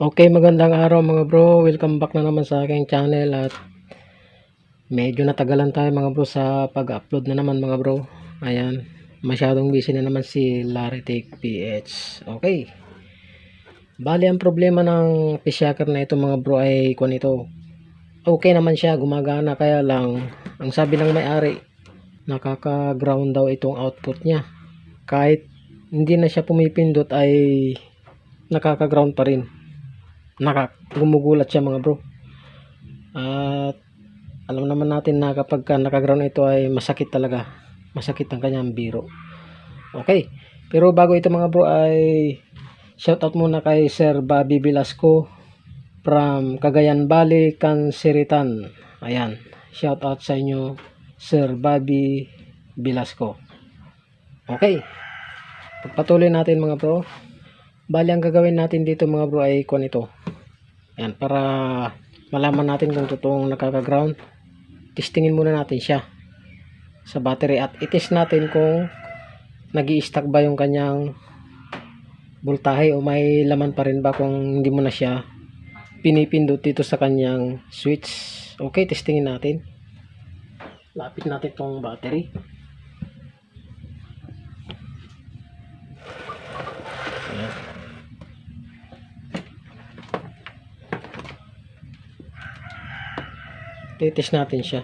Okay, magandang araw mga bro. Welcome back na naman sa aking channel at medyo natagalan tayo mga bro sa pag-upload na naman mga bro. Ayan, masyadong busy na naman si Larry Take PH. Okay. Bali, ang problema ng pishaker na ito mga bro ay kung ito. Okay naman siya, gumagana kaya lang ang sabi ng may-ari nakaka-ground daw itong output niya. Kahit hindi na siya pumipindot ay nakaka-ground pa rin naka gumugulat siya mga bro. At alam naman natin na kapag ka nakaground ito ay masakit talaga. Masakit ang kanyang biro. Okay. Pero bago ito mga bro ay shoutout muna kay Sir Bobby Velasco from Cagayan Valley, Cansiritan ayan. Shoutout sa inyo Sir Bobby Velasco. Okay. Pagpatuloy natin mga bro bali ang gagawin natin dito mga bro ay kung ito yan, para malaman natin kung totoong nakaka-ground. Testingin muna natin siya sa battery at itest natin kung nag stack ba yung kanyang voltahe o may laman pa rin ba kung hindi mo na siya pinipindot dito sa kanyang switch. Okay, testingin natin. Lapit natin tong battery. Ayan. Titest natin siya.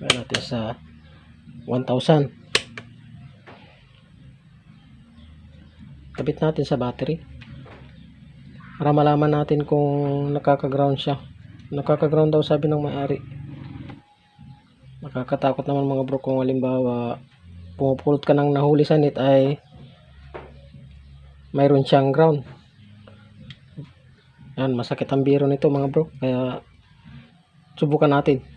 Gawin natin sa 1,000 kabit natin sa battery. Para malaman natin kung nakaka-ground siya. Nakaka-ground daw sabi ng may-ari. Nakakatakot naman mga bro kung halimbawa pumupulot ka ng nahuli sa ay mayroon siyang ground yan, masakit ang biro nito mga bro. Kaya subukan natin.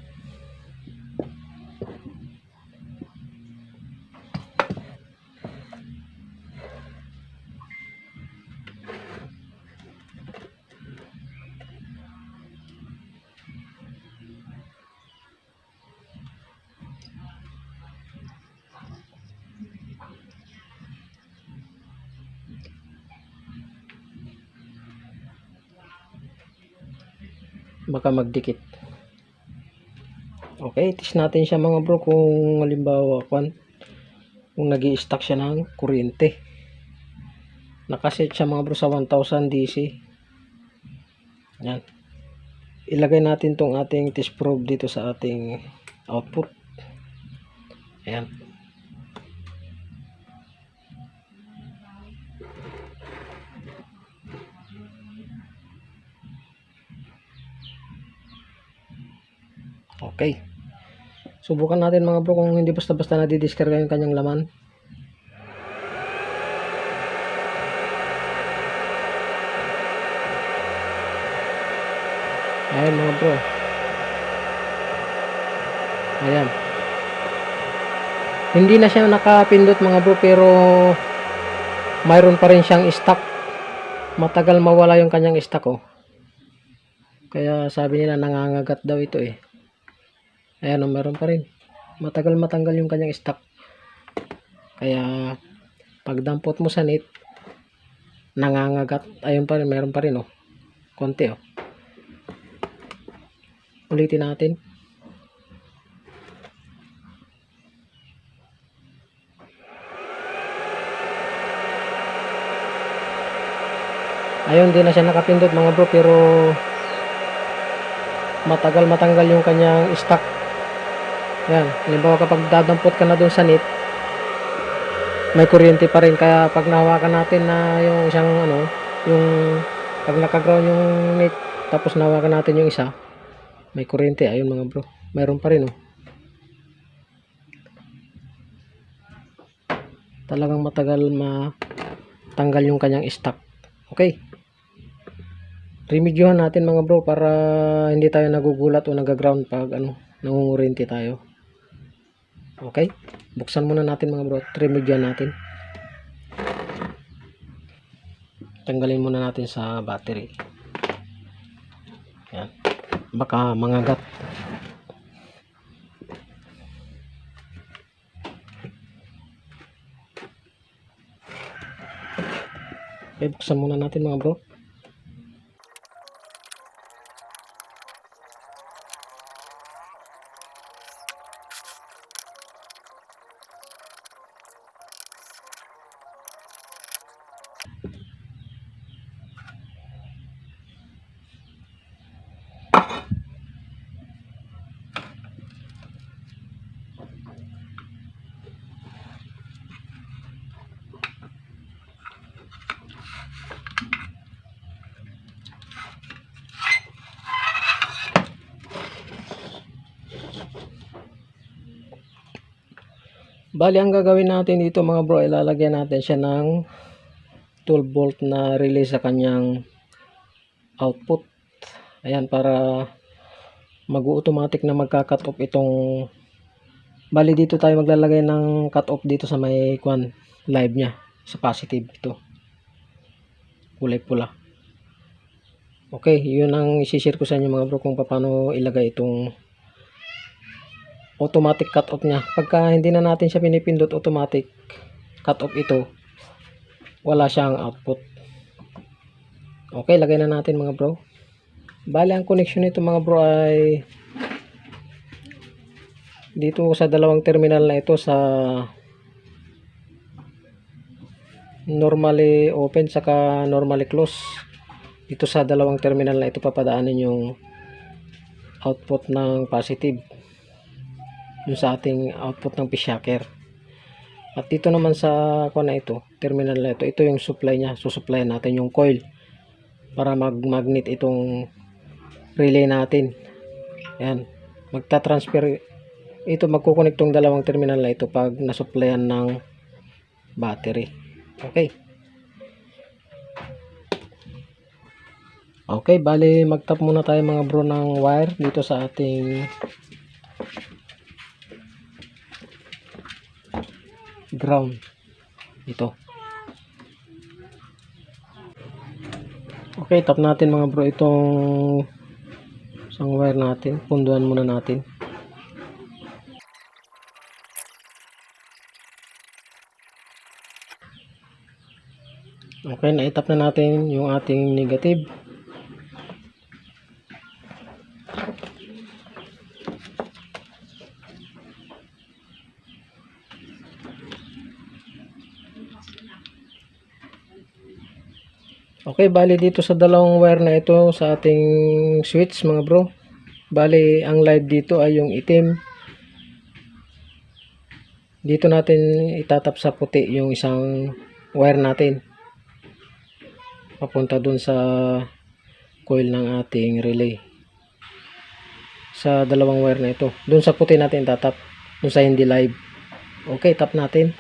Baka magdikit. Okay test natin siya mga bro kung halimbawa kwan kung nag stack siya ng kuryente. Nakaset siya mga bro sa 1000 DC yan. Ilagay natin tong ating test probe dito sa ating output. Ayan Okay. Subukan natin mga bro kung hindi basta-basta nadidiskarga yung kanyang laman. Ayan mga bro. Ayan. Hindi na siya nakapindot mga bro pero mayroon pa rin siyang stock. Matagal mawala yung kanyang stock oh. Kaya sabi nila nangangagat daw ito eh. Ayan o, meron pa rin. Matagal matanggal yung kanyang stock. Kaya, pag dampot mo sa net, nangangagat. Ayun pa rin, meron pa rin o. Konti o. Ulitin natin. Ayun, di na siya nakapindot mga bro, pero matagal matanggal yung kanyang stock yan, halimbawa kapag dadampot ka na dun sa net may kuryente pa rin. Kaya pag nahawakan natin na yung isang ano yung pag nakaground yung net tapos nahawakan natin yung isa may kuryente, ayun mga bro. Mayroon pa rin oh. Talagang matagal matanggal yung kanyang stock. Okay. Remedyohan natin mga bro para hindi tayo nagugulat o nagaground pag ano nangungurinti tayo okay? Buksan muna natin mga bro. At remedyohan natin. Tanggalin muna natin sa battery. Yan. Baka mangagat. Okay, buksan muna natin mga bro. Bali, ang gagawin natin dito mga bro, ilalagyan natin siya ng 12 volt na relay sa kanyang output. Ayan, para mag-automatic na magka-cut off itong bali dito tayo maglalagay ng cut off dito sa may kwan live niya sa positive ito kulay pula okay yun ang isishare ko sa inyo mga bro kung paano ilagay itong automatic cut off niya. Pagka hindi na natin siya pinipindot automatic cut off ito. Wala siyang output. Okay lagay na natin mga bro. Bali ang connection nito mga bro ay dito sa dalawang terminal na ito sa normally open saka normally close. Dito sa dalawang terminal na ito papadaanin yung output ng positive dun sa ating output ng pishaker at dito naman sa kuha na ito terminal na ito ito yung supply nya susupply natin yung coil para mag magnet itong relay natin. Yan magta-transfer ito magkukonek tong dalawang terminal na ito pag nasupplyan ng battery. Okay. Okay bali magtap muna tayo mga bro ng wire dito sa ating ground. Ito. Okay tap natin mga bro. Itong isang wire natin. Punduan muna natin. Okay, naitap na natin yung ating negative. Okay, bali dito sa dalawang wire na ito sa ating switch mga bro. Bali, ang live dito ay yung itim. Dito natin itatap sa puti yung isang wire natin. Papunta dun sa coil ng ating relay. Sa dalawang wire na ito. Dun sa puti natin tatap. Dun sa hindi live. Okay tap natin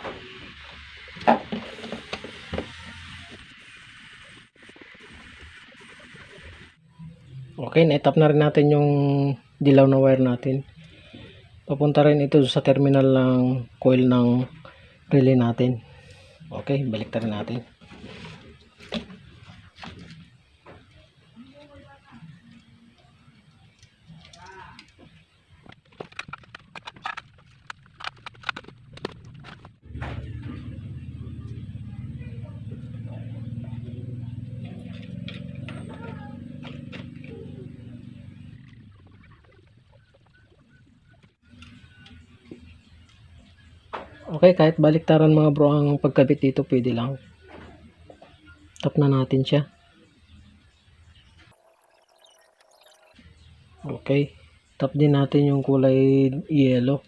okay naitap na rin natin yung dilaw na wire natin. Papunta rin ito sa terminal ng coil ng relay natin. Okay balik rin natin Okay, kahit baliktaran mga bro ang pagkabit dito, pwede lang. Tap na natin siya. Okay. Tap din natin yung kulay yellow.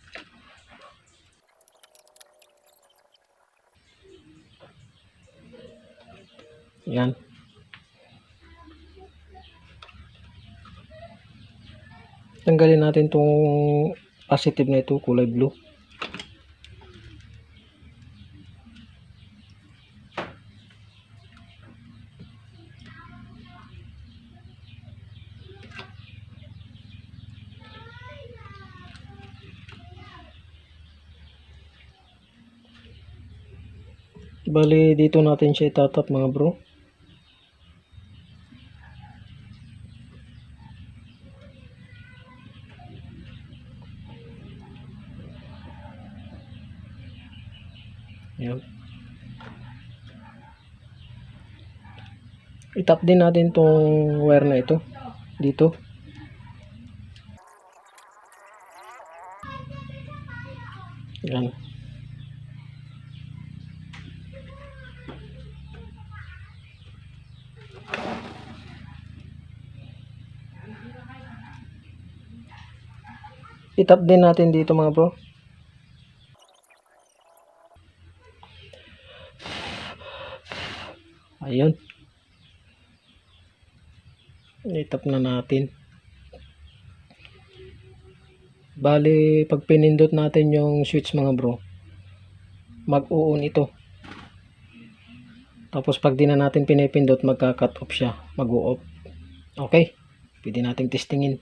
Yan. Tanggalin natin tong positive na ito, kulay blue. Bali, dito natin siya itatap mga bro. Yan. itap din natin tong wire na ito dito yan itap din natin dito mga bro. Ayun. Itap na natin. Bali pag pinindot natin yung switch mga bro mag-uon ito. Tapos pag di na natin pinipindot magka-cut off siya. Mag-off okay? Pwede nating testingin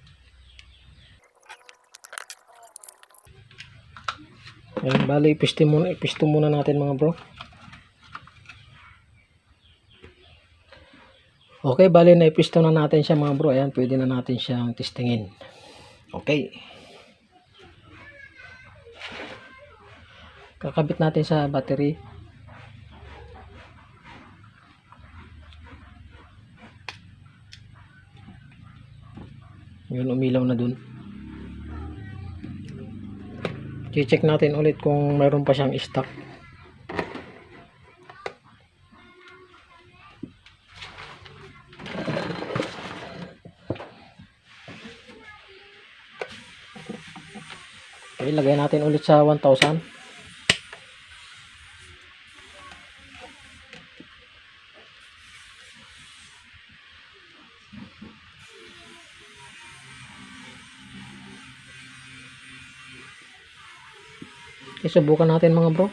Ayan, bali ipisto muna, ipisto muna natin mga bro Okay, bali na ipisto na natin siya mga bro. Ayan, pwede na natin siyang testingin. Okay. Kakabit natin sa battery. Yun, umilaw na dun. I-check natin ulit kung mayroon pa siyang stock. Okay, lagay natin ulit sa 1,000. Subukan natin mga bro.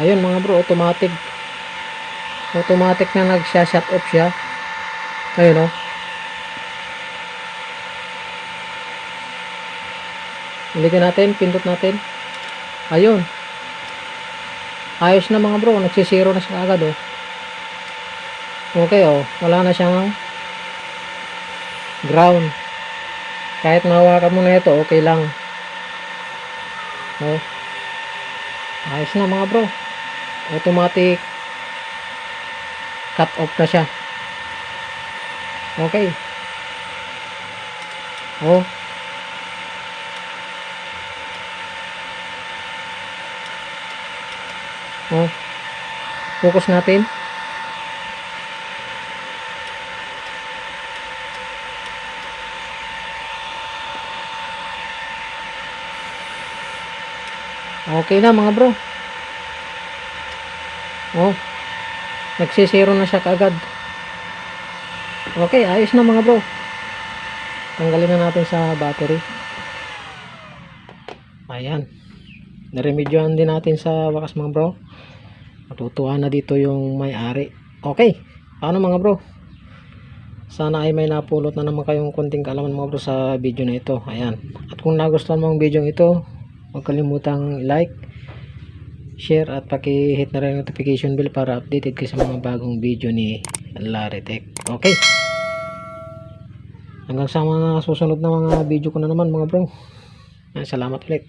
Ayun mga bro, automatic. Automatic na nagsha-shut off siya. Ayun oh. Ulitin natin, pindot natin. Ayun. Ayos na mga bro, nagsisiro na siya agad oh. Okay oh, wala na siyang ground. Kahit mahawakan mo na ito, okay lang. Oh. Ayos na mga bro. Automatic cut off na siya. Okay. Oh. Oh. Focus natin. Okay na mga bro. Oh. Nagsisiro na siya kaagad. Okay, ayos na mga bro. Tanggalin na natin sa battery. Ayan. Naremedyohan din natin sa wakas mga bro. Matutuwa na dito yung may-ari. Okay. Paano mga bro? Sana ay may napulot na naman kayong konting kaalaman mga bro sa video na ito. Ayan. At kung nagustuhan mo ang video ito, huwag kalimutang like, share at paki-hit na rin notification bell para updated kayo sa mga bagong video ni Larry Tech. Okay. Hanggang sa mga susunod na mga video ko na naman mga bro. Salamat ulit.